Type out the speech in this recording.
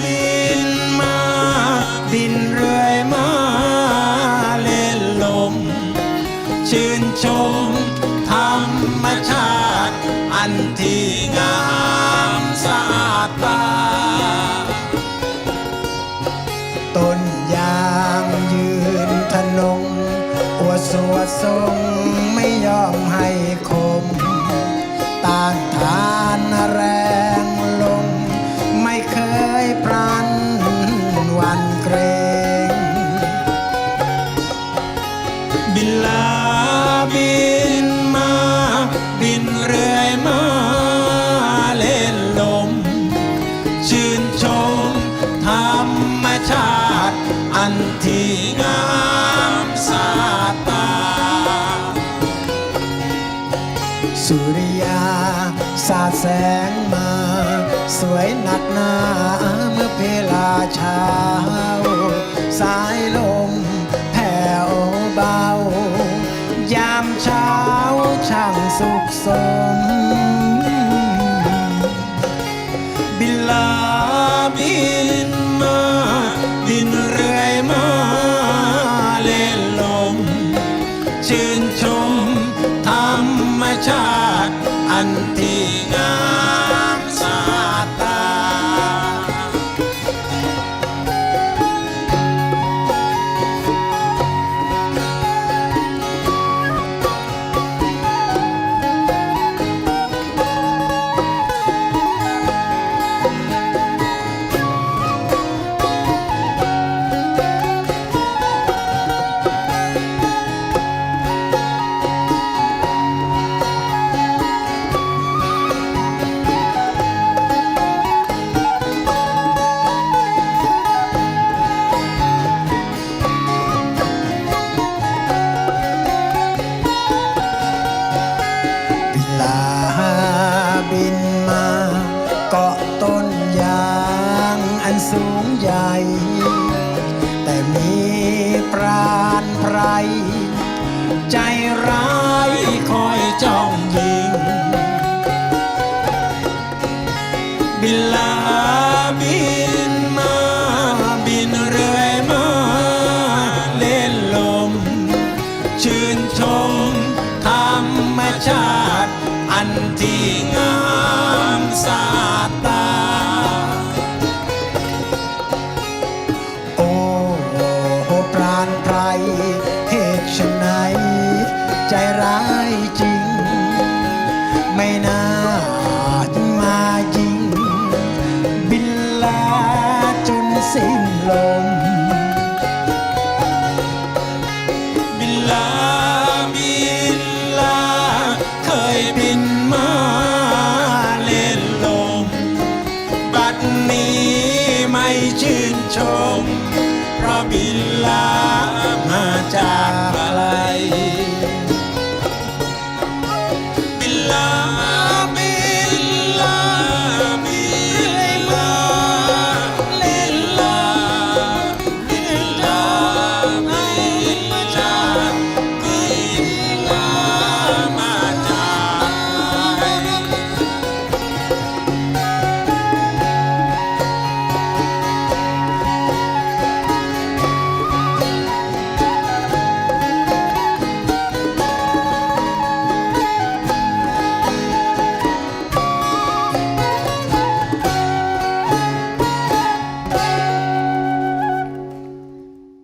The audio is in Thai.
บินมา บินเรื่อยมาเล่นลม ชื่นชม ธรรมชาติ อันที่งามสะอาดตา ต้นยางยืนทนงอวดสวดทรงไม่ยอมให้คม บินลาบินมา บินเรื่อยมาเล่นลม ชื่นชมธรรมชาติ อันที่งามสาตา สุริยา สาดแสงมา สวยหนักหนาเมื่อเพลาเช้าสาย ชื่นชมธรรมชาติอันที่งาม สูงใหญ่ แต่มีปราณไพรใจร้ายคอย ใจร้ายจริง ไม่น่ามายิง บินลาจนสิ้นลม บินลาบินลา เคยบินมาเล่นลม บัดนี้ไม่ชื่นชม เพราะบินลามาจาก